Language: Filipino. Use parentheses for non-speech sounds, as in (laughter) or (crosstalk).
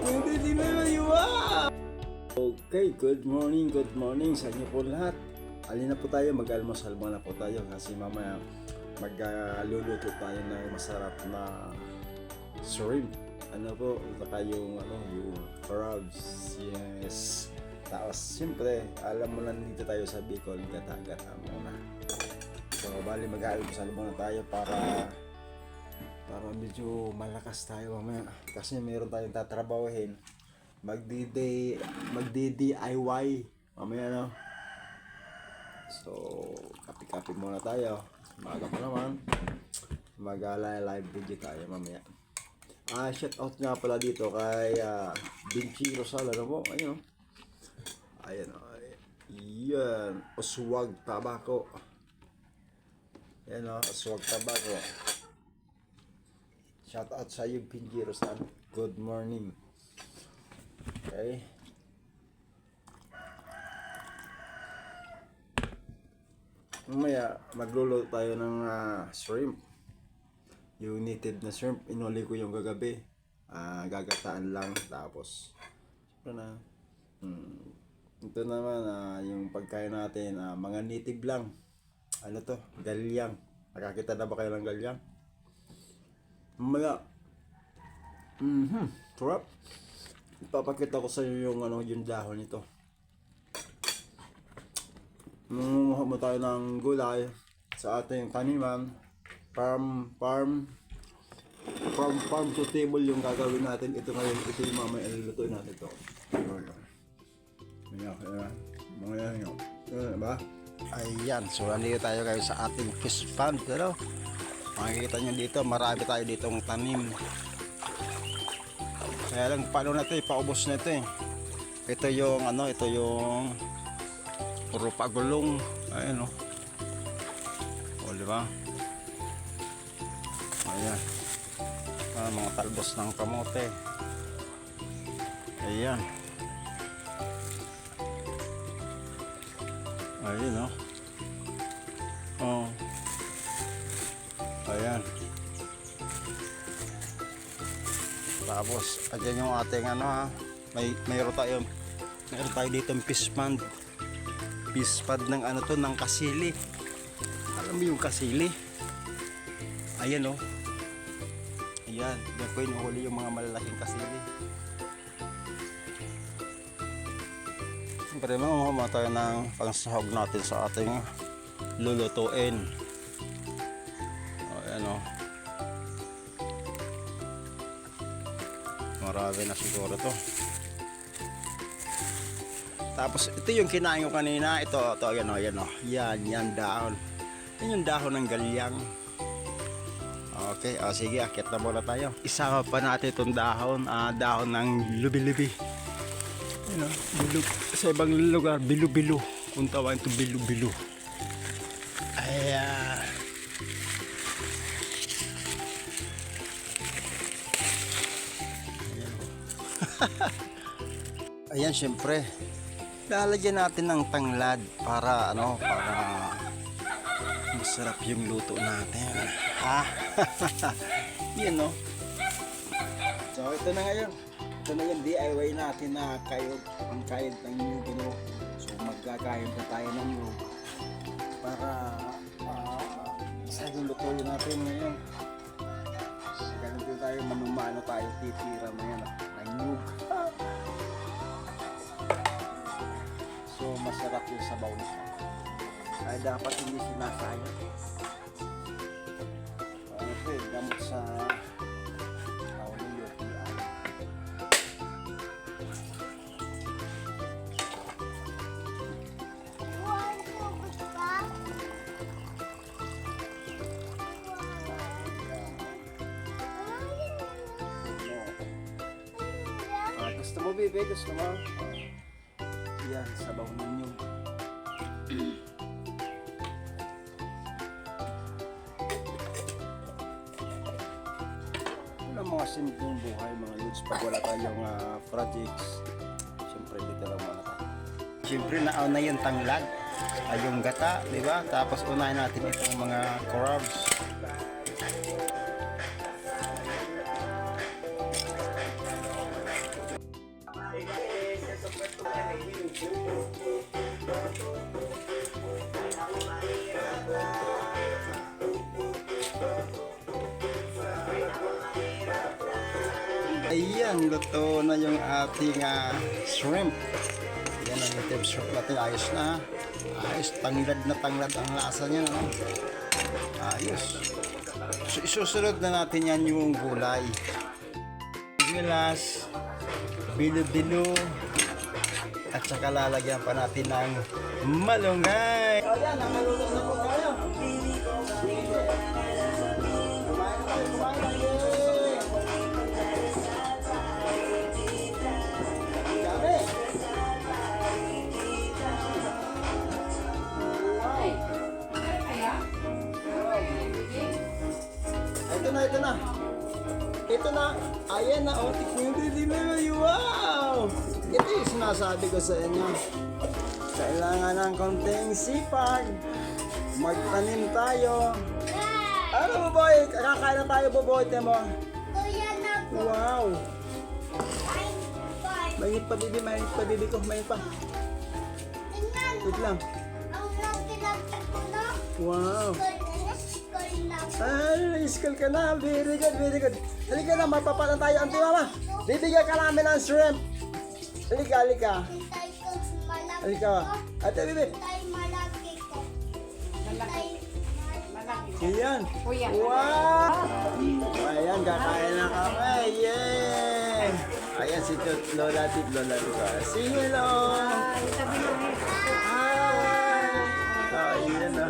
Hindi din na naiwa! Okay, good morning, good morning sa inyo po lahat. Alin na po tayo, mag-almusal muna po tayo kasi mamaya magluluto tayo ng masarap na shrimp. Ano po, saka yung, ano, yung crabs. Yes. Tapos, siyempre, alam mo na dito tayo sa Bicol, gata-gata muna. So, bali mag-almusal muna tayo para para medyo malakas tayo mamaya. Kasi meron tayong tatrabahuhin. Magdi-day, magdi-DIY. Mamaya no. So, kapi-kapi muna tayo. Maga pa naman. Mag-live video tayo mamaya. Ah, shout out nga pala dito kay uh, Vinci Rosal. Ano po? Ayun. oh. Oh. Yan. Oswag Tabako. Yan o. Oswag Tabako. Shout out sa iyo, Pinjiro San. Good morning. Okay. Mamaya, magluluto tayo ng ah, shrimp. Yung native na shrimp, inuli ko yung gagabi. Ah, gagataan lang. Tapos, ito na. Hmm, ito naman, ah, yung pagkain natin, ah, mga native lang. Ano to? Galyang. Nakakita na ba kayo ng galyang? Mamaya. Mhm. Sarap. Ipapakita ko sa inyo yung ano yung dahon nito. Nangunguha mo tayo ng gulay sa ating taniman. Farm, farm, farm, farm to table yung gagawin natin. Ito ngayon, ito yung mamaya ilulutuin natin ito. Ayan, ayan. Mga yan yun. Ayan, ba? Ayan, so nandito tayo kayo sa ating fish pond. Ano? Makikita nyo dito, marami tayo ditong tanim. Kaya lang, paano na ito eh, paubos na ito eh. Ito yung, ano, ito yung puro pagulong. Ayan o. O, di ba? Ayan. Ah, mga talbos ng kamote. Ayan. Ayun o. Oh. Tapos, ayan yung ating ano ha. May mayroon tayo mayroon tayo dito ng fish pond. Fish pond ng ano to, ng kasili. Alam mo yung kasili? Ayan oh. Ayan, diyan ko inuhuli yung mga malalaking kasili. Siyempre, mamama tayo ng pangsahog natin sa ating lulutuin. O, ayan o. Marami na siguro to. Tapos, ito yung kinain ko kanina. Ito, ito, ayan o, ayan o. Yan, yan dahon. Yan yung dahon ng galyang. Okay, o sige, akit na muna tayo. Isama pa natin itong dahon, ah, dahon ng lubi-lubi. Ano, bilog. Sa ibang lugar, bilo-bilo. Kung tawagin ito, bilo-bilo. Ayan. (laughs) Ayan, syempre. Lalagyan natin ng tanglad para ano, para masarap yung luto natin. Ha? (laughs) Yan no. So ito na ngayon. Ito na yung DIY natin na kayod, ang kayod ng nyug. Ano? So magkakayod na tayo ng nyug para uh, sa lutuin natin ngayon. Ganito tayo manumano tayo titira na yan ng nyug. So masarap yung sabaw nito. Ay dapat hindi sinasayang. Ano eh, gamot sa Mo? Ah, yan, sabaw ninyo. (clears throat) Wala mga simpleng buhay, mga lods. Pag wala tayong ah, projects, siyempre dito lang muna tayo. Siyempre, nauna yung tanglad, ay yung gata, di ba? Tapos unahin natin itong mga crabs. Ayan, luto na yung ating ah, shrimp. Yan ang native shrimp natin. Ayos na. Ayos, tanglad na tanglad ang lasa niya. No? Ayos. So, isusunod na natin yan yung gulay. Gilas, bilo-bilo, at saka lalagyan pa natin ng malunggay. Ayan, nakaluto na po Ito na, ito na. Ito na. Ayan na. O, tikman din nila. Wow! Ito yung sinasabi ko sa inyo. Kailangan ng konting sipag. Magtanim tayo. Ano mo boy? Kakain na tayo boboy mo. Kuya na po. Wow! Mainit pa bibi, mainit pa bibi ko, mainit pa. Wait lang. Wow! School school. Ay, na-school ka na. Very good, very good. Halika na, mapapalan tayo. Auntie Mama, bibigyan ka namin ng shrimp. Halika, halika. Halika. Ate, bibi. Ayan. Wow! Ayan, kakain na kami. Yay! Ayan si Lola Tit Lola Luca. Si hello! Hi! Ayan na.